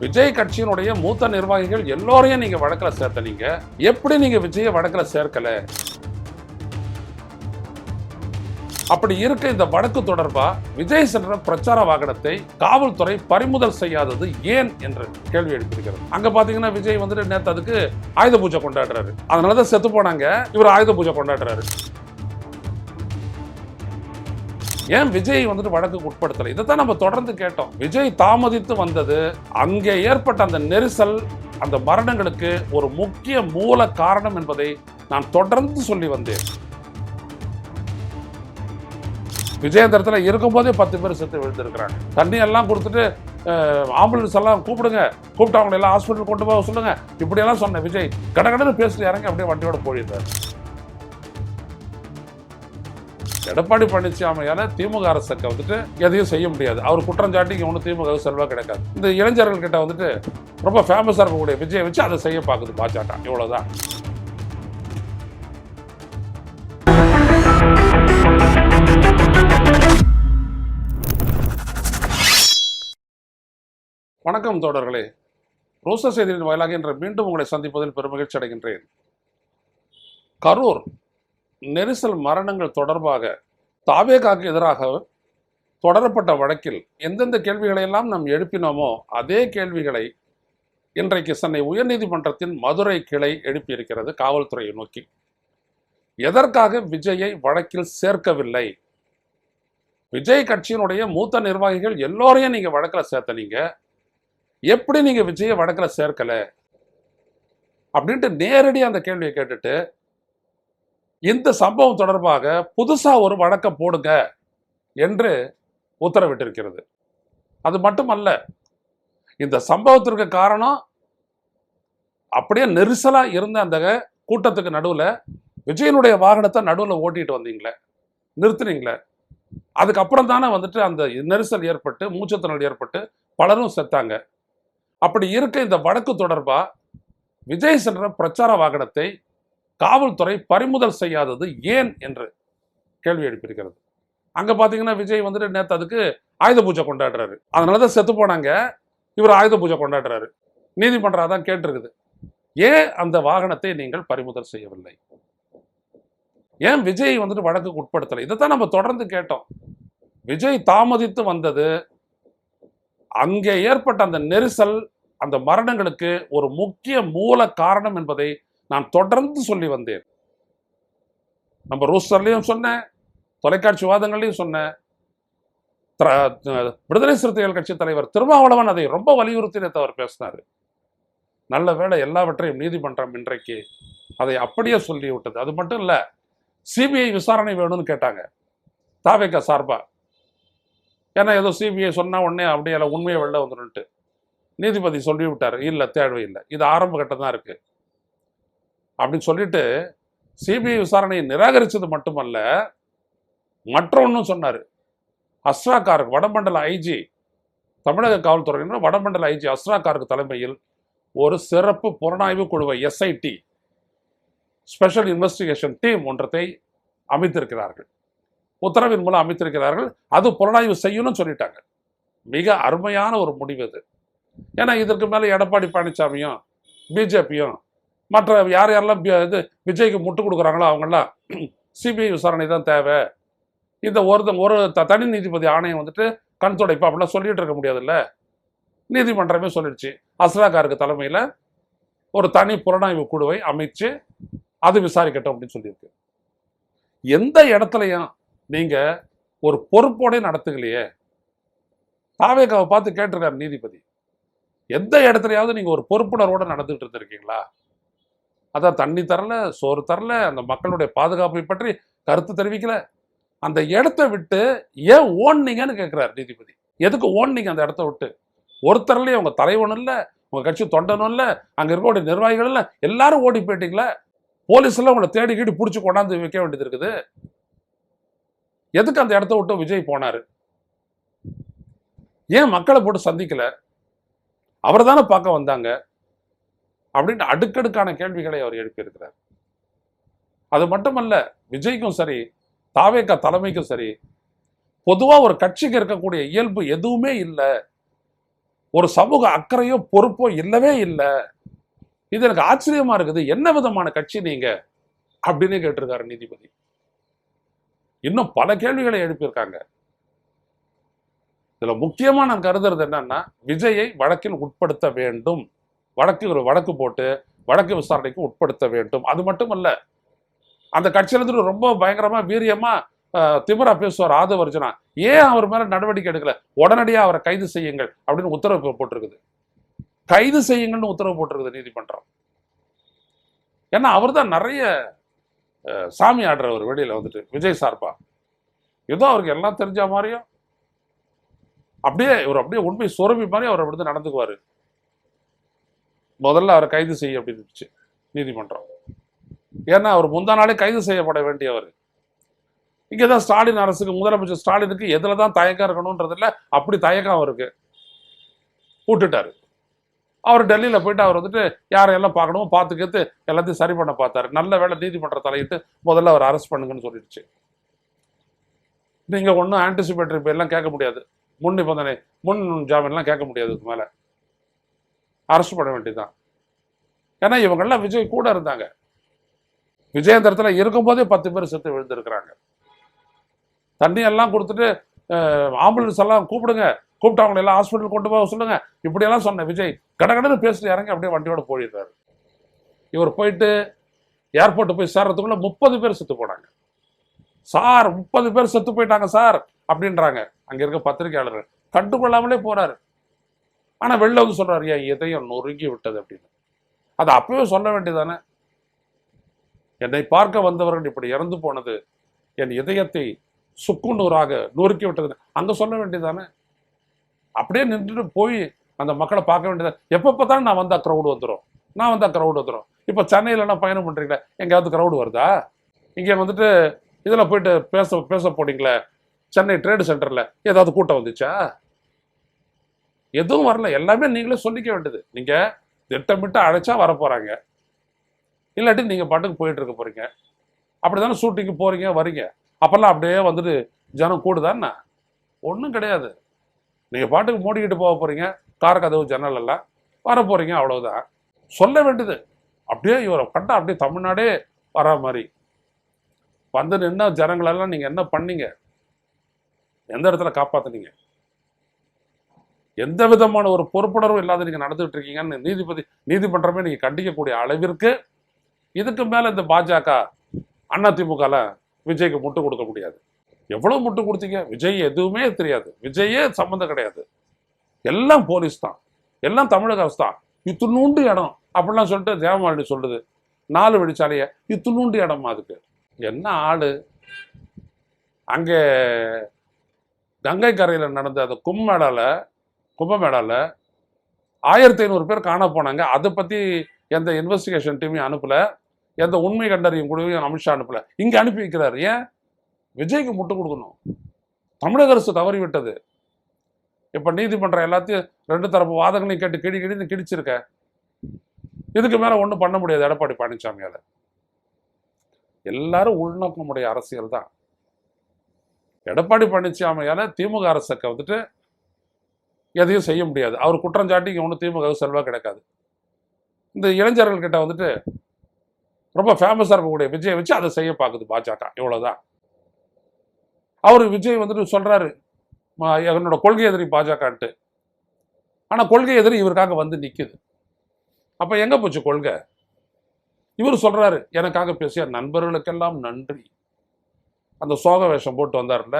விஜய் கட்சியினுடைய மூத்த நிர்வாகிகள் எல்லோரையும் நீங்க வழக்குல சேர்த்தனீங்க எப்படி நீங்க விஜய வழக்கில் சேர்க்கல? அப்படி இருக்க இந்த வழக்கு தொடர்பா விஜய் சென்ற பிரச்சார வாகனத்தை காவல்துறை பறிமுதல் செய்யாதது ஏன் என்று கேள்வி எழுப்பியிருக்கிறது. அங்க பாத்தீங்கன்னா விஜய் வந்துட்டு நேத்து அதுக்கு ஆயுத பூஜை கொண்டாடுறாரு. அதனாலதான் செத்து போனாங்க. இவர் ஆயுத பூஜை கொண்டாடுறாரு. ஏன் விஜய் வந்துட்டு வழக்கு உட்படுத்தலை? இதை தான் நம்ம தொடர்ந்து கேட்டோம். விஜய் தாமதித்து வந்தது. அங்கே ஏற்பட்ட அந்த நெரிசல் அந்த மரணங்களுக்கு ஒரு முக்கிய மூல காரணம் என்பதை நான் தொடர்ந்து சொல்லி வந்தேன். விஜயந்திரத்தில் இருக்கும்போதே பத்து பேர் செத்து விழுந்திருக்கிறாங்க. தண்ணி எல்லாம் கொடுத்துட்டு ஆம்புலன்ஸ் எல்லாம் கூப்பிடுங்க. கூப்பிட்டு அவங்களை எல்லாம் ஹாஸ்பிட்டல் கொண்டு போக சொல்லுங்க. இப்படியெல்லாம் சொன்னேன் விஜய். கடகடன்னு பேசிட்டு இறங்கி அப்படியே வண்டியோட போயிருந்தார் எடப்பாடி பழனிசாமியால திமுக அரசுக்கு வந்துட்டு எதையும் செய்ய முடியாது. அவர் குற்றம் சாட்டி இங்கே ஒன்றும் திமுக செல்வாக கிடைக்காது. இந்த இளைஞர்கள் கிட்ட வந்துட்டு ரொம்ப ஃபேமஸாக இருக்கக்கூடிய விஜயை வச்சு அதை செய்ய பார்க்குது பாஜக. இவ்வளோதான் வணக்கம் தோழர்களே. ரோச செய்தியின் வாயிலாக இன்று மீண்டும் உங்களை சந்திப்பதில் பெருமகிழ்ச்சி அடைகின்றேன். கரூர் நெரிசல் மரணங்கள் தொடர்பாக தாவேகாக்கு எதிராக தொடரப்பட்ட வழக்கில் எந்தெந்த கேள்விகளை எல்லாம் நாம் எழுப்பினோமோ அதே கேள்விகளை இன்றைக்கு சென்னை உயர்நீதிமன்றத்தின் மதுரை கிளை எழுப்பியிருக்கிறது காவல்துறையை நோக்கி. எதற்காக விஜயை வழக்கில் சேர்க்கவில்லை? விஜய் கட்சியினுடைய மூத்த நிர்வாகிகள் எல்லோரையும் நீங்கள் வழக்கில் சேர்த்தனீங்க எப்படி நீங்கள் விஜயை வழக்கில் சேர்க்கலை? அப்படின்ட்டு நேரடி அந்த கேள்வியை கேட்டுட்டு இந்த சம்பவம் தொடர்பாக புதுசாக ஒரு வழக்கம் போடுங்க என்று உத்தரவிட்டிருக்கிறது. அது மட்டுமல்ல இந்த சம்பவத்திற்கு காரணம் அப்படியே நெரிசலாக இருந்த அந்த கூட்டத்துக்கு நடுவில் விஜயனுடைய வாகனத்தை நடுவில் ஓட்டிட்டு வந்தீங்களே நிறுத்துனீங்களே அதுக்கப்புறம் தானே வந்துட்டு அந்த நெரிசல் ஏற்பட்டு மூச்சுத்திணறல் ஏற்பட்டு பலரும் செத்தாங்க. அப்படி இருக்க இந்த வழக்கு தொடர்பாக விஜய் சென்ற பிரச்சார வாகனத்தை காவல்துறை பறிமுதல் செய்யாதது ஏன் என்று கேள்வி எழுப்பியிருக்கிறது. அங்க பார்த்தீங்கன்னா விஜய் வந்துட்டு நேற்று அதுக்கு ஆயுத பூஜை கொண்டாடுறாரு. அதனாலதான் செத்து போனாங்க. இவர் ஆயுத பூஜை கொண்டாடுறாரு. நீதிமன்றம் அதான் கேட்டிருக்குது. ஏன் அந்த வாகனத்தை நீங்கள் பறிமுதல் செய்யவில்லை? ஏன் விஜய் வந்துட்டு வழக்குக்கு உட்படுத்தலை? இதைத்தான் நம்ம தொடர்ந்து கேட்டோம். விஜய் தாமதித்து வந்தது. அங்கே ஏற்பட்ட அந்த நெரிசல் அந்த மரணங்களுக்கு ஒரு முக்கிய மூல காரணம் என்பதை நான் தொடர்ந்து சொல்லி வந்தேன். நம்ம ரூஸ்டர்லையும் சொன்னேன் தொலைக்காட்சி வாதங்களையும் சொன்னேன். விடுதலை சிறுத்தைகள் கட்சி தலைவர் திருமாவளவன் அதை ரொம்ப வலியுறுத்தினே அவர் பேசினார். நல்ல வேளை எல்லாவற்றையும் நீதிமன்றம் இன்றைக்கு அதை அப்படியே சொல்லி விட்டது. அது மட்டும் இல்லை சிபிஐ விசாரணை வேணும்னு கேட்டாங்க தாவேக்கா சார்பா. ஏன்னா ஏதோ சிபிஐ சொன்னா உடனே அப்படியே எல்லாம் உண்மையை வெளில வந்துடும்ட்டு நீதிபதி சொல்லி விட்டார் இல்லை தேவையில்லை. இது ஆரம்ப கட்டம் தான் இருக்கு. அப்படின்னு சொல்லிட்டு சிபிஐ விசாரணையை நிராகரிச்சது மட்டுமல்ல மற்றொன்னும் சொன்னார். அஸ்ரா கார்க் வடமண்டல ஐஜி தமிழக காவல்துறையினர் வடமண்டல ஐஜி அஸ்ரா கார்க் தலைமையில் ஒரு சிறப்பு புலனாய்வு குழுவை எஸ்ஐடி ஸ்பெஷல் இன்வெஸ்டிகேஷன் டீம் ஒன்றத்தை அமைத்திருக்கிறார்கள். உத்தரவின் மூலம் அமைத்திருக்கிறார்கள். அது புலனாய்வு செய்யணும்னு சொல்லிட்டாங்க. மிக அருமையான ஒரு முடிவு இது. ஏன்னா இதற்கு மேலே எடப்பாடி பழனிசாமியும் பிஜேபியும் மற்ற யார் யாரெல்லாம் இது விஜய்க்கு முட்டு கொடுக்குறாங்களோ அவங்கெல்லாம் சிபிஐ விசாரணை தான் தேவை. இந்த ஒரு ஒரு த- தனி நீதிபதி ஆணையம் வந்துட்டு கண் துடைப்பு அப்படிலாம் சொல்லிட்டு இருக்க முடியாதுல்ல? நீதிமன்றமே சொல்லிடுச்சு. அஸ்ராகாருக்கு தலைமையில் ஒரு தனி புலனாய்வு குழுவை அமைச்சு அது விசாரிக்கட்டும் அப்படின்னு சொல்லியிருக்கு. எந்த இடத்துலையும் நீங்க ஒரு பொறுப்போட நடத்துக்கலையே. தாவேகாவை பார்த்து கேட்டிருக்காரு நீதிபதி. எந்த இடத்துலயாவது நீங்க ஒரு பொறுப்புணர்வோடு நடந்துகிட்டு இருந்திருக்கீங்களா? அதான் தண்ணி தரல சோறு தரல அந்த மக்களுடைய பாதுகாப்பை பற்றி கருத்து தெரிவிக்கல. அந்த இடத்த விட்டு ஏன் ஓடுனீங்கன்னு கேட்குறாரு நீதிபதி. எதுக்கு ஓடுனீங்க அந்த இடத்த விட்டு? ஒருத்தர்லேயே உங்கள் தலைவனும் இல்லை உங்கள் கட்சி தொண்டனும் இல்லை அங்கே இருக்கக்கூடிய நிர்வாகிகள் இல்லை எல்லாரும் ஓடி போயிட்டீங்களே? போலீஸ் எல்லாம் உங்களை தேடி கீடி பிடிச்சி கொண்டாந்து வைக்க வேண்டியது இருக்குது. எதுக்கு அந்த இடத்த விட்டு விஜய் போனார்? ஏன் மக்களை போட்டு சந்திக்கல? அவர் தானே பார்க்க வந்தாங்க? அப்படின்ட்டு அடுக்கடுக்கான கேள்விகளை அவர் எழுப்பியிருக்கிறார் அது மட்டுமல்ல விஜய்க்கும் சரி தாவேக்கா தலைமைக்கும் சரி பொதுவாக ஒரு கட்சிக்கு இருக்கக்கூடிய இயல்பு எதுவுமே இல்லை. ஒரு சமூக அக்கறையோ பொறுப்போ இல்லவே இல்லை. இது எனக்கு ஆச்சரியமா இருக்குது. என்ன விதமான கட்சி நீங்க? அப்படின்னு கேட்டிருக்காரு நீதிபதி. இன்னும் பல கேள்விகளை எழுப்பியிருக்காங்க. இதுல முக்கியமா நான் கருதுறது என்னன்னா விஜயை வழக்கில் உட்படுத்த வேண்டும். வழக்கு ஒரு வழக்கு போட்டு வழக்கு விசாரணைக்கு உட்படுத்த வேண்டும். அது மட்டும் அல்ல அந்த கட்சியிலிருந்து ரொம்ப பயங்கரமா வீரியமா அஹ், திமிரா பேசுவார் ஆதவர்ஜனா. ஏன் அவர் மேல நடவடிக்கை எடுக்கல? உடனடியா அவரை கைது செய்யுங்கள் அப்படின்னு உத்தரவு போட்டிருக்குது. கைது செய்யுங்கள்னு உத்தரவு போட்டிருக்குது நீதிமன்றம். ஏன்னா அவர் தான் நிறைய சாமி ஆடுறவர் வெளியில வந்துட்டு விஜய் சார்பா. ஏதோ அவருக்கு எல்லாம் தெரிஞ்ச மாதிரியும் அப்படியே இவர் அப்படியே உண்மை சுரம்பி மாதிரி அவர் அப்படி நடந்துக்குவாரு. முதல்ல அவரை கைது செய்ய அப்படின்னுச்சு நீதிமன்றம். ஏன்னா அவர் முந்தா நாளே கைது செய்யப்பட வேண்டியவர். இங்கே தான் ஸ்டாலின் அரசுக்கு முதலமைச்சர் ஸ்டாலினுக்கு எதில் தான் தயக்கம் இருக்கணுன்றதில்ல அப்படி தயக்கம் அவருக்கு. விட்டுட்டாரு. அவர் டெல்லியில் போயிட்டு அவர் வந்துட்டு யாரையெல்லாம் பார்க்கணுமோ பார்த்துக்கிறது எல்லாத்தையும் சரி பண்ண பார்த்தாரு. நல்ல வேலை நீதிமன்ற தலையிட்டு முதல்ல அவர் அரெஸ்ட் பண்ணுங்கன்னு சொல்லிடுச்சு. நீங்கள் ஒன்றும் ஆன்டிசிபேட்டரி பேர்லாம் கேட்க முடியாது. முன் நிபந்தனை முன் ஜாமீன்லாம் கேட்க முடியாது இதுக்கு மேலே. அரெஸ்ட் பண்ண வேண்டியதுதான். ஏன்னா இவங்கெல்லாம் விஜய் கூட இருந்தாங்க. விஜயந்திரத்தில் இருக்கும்போதே பத்து பேர் செத்து விழுந்திருக்கிறாங்க. தண்ணி எல்லாம் கொடுத்துட்டு ஆம்புலன்ஸ் எல்லாம் கூப்பிடுங்க. கூப்பிட்டு அவங்களை எல்லாம் ஹாஸ்பிட்டல் கொண்டு போக சொல்லுங்க. இப்படியெல்லாம் சொன்ன விஜய் கடகடன்னு பேசிட்டு இறங்கி அப்படியே வண்டியோட போயிடுறாரு. இவர் போயிட்டு ஏர்போர்ட்டு போய் சேர்றதுக்குள்ள முப்பது பேர் செத்து போனாங்க. சார் முப்பது பேர் செத்து போயிட்டாங்க சார் அப்படின்றாங்க. அங்க இருக்க பத்திரிகையாளர்கள். கண்டுகொள்ளாமலே போறாரு. ஆனா வெளில வந்து சொல்றாரு ஏன் இதயம் நொறுங்கி விட்டது அப்படின்னு. அது அப்பவே சொல்ல வேண்டியதானே என்னை பார்க்க வந்தவர்கள் இப்படி இறந்து போனது என் இதயத்தை சுக்குநூறாக நொறுக்கி விட்டது. அங்க சொல்ல வேண்டியதானே அப்படியே நின்றுட்டு போய் அந்த மக்களை பார்க்க வேண்டியதான் எப்போ பார்த்தாலும் நான் வந்தால் க்ரௌடு வந்துடும் நான் வந்தால் க்ரௌடு வந்துடும் இப்போ சென்னையிலலாம் பயணம் பண்ணுறீங்களா எங்கேயாவது க்ரௌடு வருதா? இங்கே வந்துட்டு இதில் போயிட்டு பேச பேச போனீங்களே சென்னை ட்ரேடு சென்டர்ல ஏதாவது கூட்டம் வந்துச்சா? எதுவும் வரல. எல்லாமே நீங்களே சொல்லிக்க வேண்டியது. நீங்க திட்டமிட்டு அழைச்சா வர போகிறாங்க இல்லாட்டி நீங்க பாட்டுக்கு போயிட்டு இருக்க போறீங்க. அப்படிதானே ஷூட்டிங்கு போறீங்க வரீங்க. அப்பெல்லாம் அப்படியே வந்துட்டு ஜனம் கூடுதான்னா ஒன்றும் கிடையாது. நீங்கள் பாட்டுக்கு மூடிக்கிட்டு போக போறீங்க. கார் கதவு ஜன்னல் எல்லாம் வர போறீங்க அவ்வளவுதான். சொல்ல வேண்டியது. அப்படியே இவரை கண்டா அப்படியே தமிழ்நாடே வரா மாதிரி. வந்து நின்ன ஜனங்களெல்லாம் நீங்கள் என்ன பண்ணீங்க? எந்த இடத்துல காப்பாத்துனீங்க? எந்த விதமான ஒரு பொறுப்புணர்வும் இல்லாத நீங்க நடந்துகிட்டு இருக்கீங்கன்னு நீதிபதி நீதிமன்றமே நீங்க கண்டிக்கக்கூடிய அளவிற்கு இதுக்கு மேல இந்த பாஜக அதிமுகல விஜய்க்கு முட்டு கொடுக்க முடியாது. எவ்வளவு முட்டு கொடுத்தீங்க? விஜய் எதுவுமே தெரியாது. விஜயே சம்மந்தம் கிடையாது. எல்லாம் போலீஸ் தான். எல்லாம் தமிழக அரசு தான். இத்துணூண்டு இடம் அப்படிலாம் சொல்லிட்டு தேவமாளி சொல்லுது. நாலு வழிச்சாலைய இத்துணூண்டு இடமா அதுக்கு? என்ன ஆளு? அங்கே கங்கை கரையில் நடந்த அந்த கும்மேளால கும்பமேளால ஆயிரத்தி ஐநூறு பேர் காண போனாங்க. அதை பற்றி எந்த இன்வெஸ்டிகேஷன் டீமையும் அனுப்பலை. எந்த உண்மை கண்டறியும் குழுவையும் அமித்ஷா அனுப்பல. இங்கே அனுப்பி வைக்கிறார். ஏன்? விஜய்க்கு முட்டு கொடுக்கணும். தமிழக அரசு தவறிவிட்டது. இப்போ நீதிமன்றம் எல்லாத்தையும் ரெண்டு தரப்பு வாதங்களையும் கேட்டு கிடி கிடின்னு கிடிச்சிருக்க. இதுக்கு மேலே ஒன்றும் பண்ண முடியாது எடப்பாடி பழனிசாமியால். எல்லாரும் உள்நோக்கமுடைய அரசியல் தான் எடப்பாடி பழனிசாமியால் திமுக அரசுக்கு வந்துட்டு எதையும் செய்ய முடியாது. அவர் குற்றம் சாட்டி இங்கே ஒன்றும் திமுக செல்வாக கிடைக்காது. இந்த இளைஞர்கள் கிட்ட வந்துட்டு ரொம்ப ஃபேமஸாக இருக்கக்கூடிய விஜய் வச்சு அதை செய்ய பார்க்குது பாஜக. இவ்வளோதான் அவர் விஜய் வந்துட்டு சொல்கிறாரு என்னோட கொள்கை எதிரி பாஜகன்ட்டு. ஆனால் கொள்கை எதிரி இவருக்காக வந்து நிற்குது அப்போ எங்கே போச்சு கொள்கை? இவர் சொல்கிறாரு எனக்காக பேசிய நண்பர்களுக்கெல்லாம் நன்றி. அந்த சோக வேஷம் போட்டு வந்தார்ல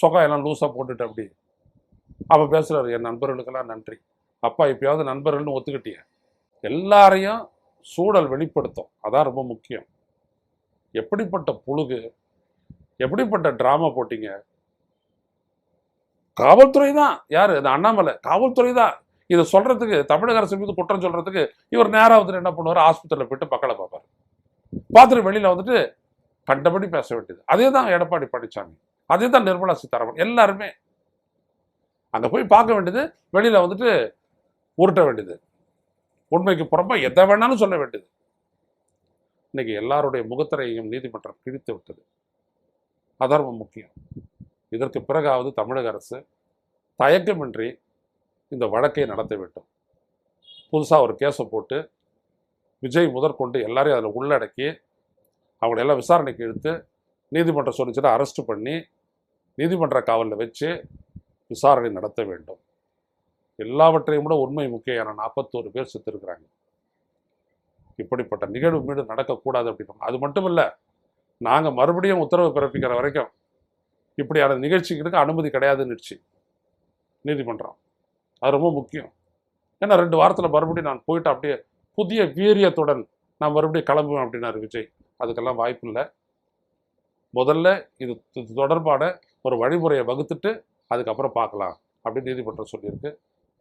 சொகம் எல்லாம் லூஸாக போட்டுட்டு அப்படி. அப்போ பேசுறாரு என் நண்பர்களுக்கெல்லாம் நன்றி. அப்பா எப்பயாவது நண்பர்கள்னு ஒத்துக்கிட்டிய. எல்லாரையும் சூழல் வெளிப்படுத்தும். அதான் ரொம்ப முக்கியம். எப்படிப்பட்ட புழுகு எப்படிப்பட்ட டிராமா போட்டீங்க? காவல்துறை தான். யாரு? இந்த அண்ணாமலை. காவல்துறை தான். இதை சொல்றதுக்கு தமிழக அரசு மீது குற்றம் சொல்றதுக்கு இவர் நேராக வந்துட்டு என்ன பண்ணுவார்? ஆஸ்பத்திரியில் போயிட்டு மக்களை பார்ப்பார். பார்த்துட்டு வெளியில் வந்துட்டு கண்டபடி பேச வேண்டியது. அதே தான் எடப்பாடி பழனிசாமி அதே தான் நிர்மலா சீதாராமன். எல்லாருமே அங்கே போய் பார்க்க வேண்டியது வெளியில் வந்துட்டு உருட்ட வேண்டியது. உண்மைக்கு புறம்பாக எதை வேணாலும் சொல்ல வேண்டியது. இன்னைக்கு எல்லாருடைய முகத்திரையையும் நீதிமன்றம் கிழித்து விட்டது. அதான் ரொம்ப முக்கியம். இதற்கு பிறகாவது தமிழக அரசு தயக்கமின்றி இந்த வழக்கை நடத்த வேண்டும். புதுசாக ஒரு கேஸை போட்டு விஜய் முதற்கொண்டு எல்லாரையும் அதில் உள்ளடக்கி அவங்கள எல்லாம் விசாரணைக்கு இழுத்து நீதிமன்றம் சொல்லிச்சுன்னா அரெஸ்ட் பண்ணி நீதிமன்ற காவலில் வச்சு விசாரணை நடத்த வேண்டும். எல்லாவற்றையும் விட உண்மை முக்கியம் என நாற்பத்தோரு பேர் செத்துருக்குறாங்க. இப்படிப்பட்ட நிகழ்வு மீண்டும் நடக்கக்கூடாது அப்படின்னு அது மட்டும் இல்லை நாங்கள் மறுபடியும் உத்தரவு பிறப்பிக்கிற வரைக்கும் இப்படியான நிகழ்ச்சிகளுக்கு அனுமதி கிடையாதுன்னுச்சு நீதிமன்றம். அது ரொம்ப முக்கியம். ஏன்னா ரெண்டு வாரத்தில் மறுபடியும் நான் போயிட்டு அப்படியே புதிய வீரியத்துடன் நான் மறுபடியும் கிளம்புவேன் அப்படின்னாரு விஜய். அதுக்கெல்லாம் வாய்ப்பு இல்லை. முதல்ல இது இது தொடர்பான ஒரு வழிமுறையை வகுத்துட்டு அதுக்கப்புறம் பார்க்கலாம் அப்படின்னு நீதிமன்றம் சொல்லியிருக்கு.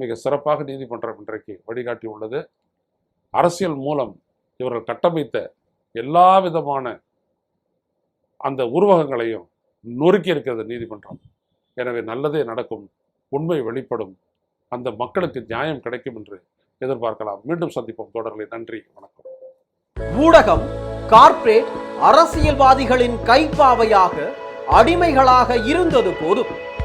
மிக சிறப்பாக நீதிமன்றம் இன்றைக்கு வழிகாட்டி உள்ளது. அரசியல் மூலம் இவர்கள் கட்டமைத்த எல்லா விதமான அந்த உருவகங்களையும் நொறுக்கி இருக்கிறது நீதிமன்றம். எனவே நல்லதே நடக்கும் உண்மை வெளிப்படும் அந்த மக்களுக்கு நியாயம் கிடைக்கும் என்று எதிர்பார்க்கலாம். மீண்டும் சந்திப்போம் தொடர்களை நன்றி வணக்கம். ஊடகம் கார்ப்பரேட் அரசியல்வாதிகளின் கைப்பாவையாக அடிமைகளாக இருந்தது போதும்.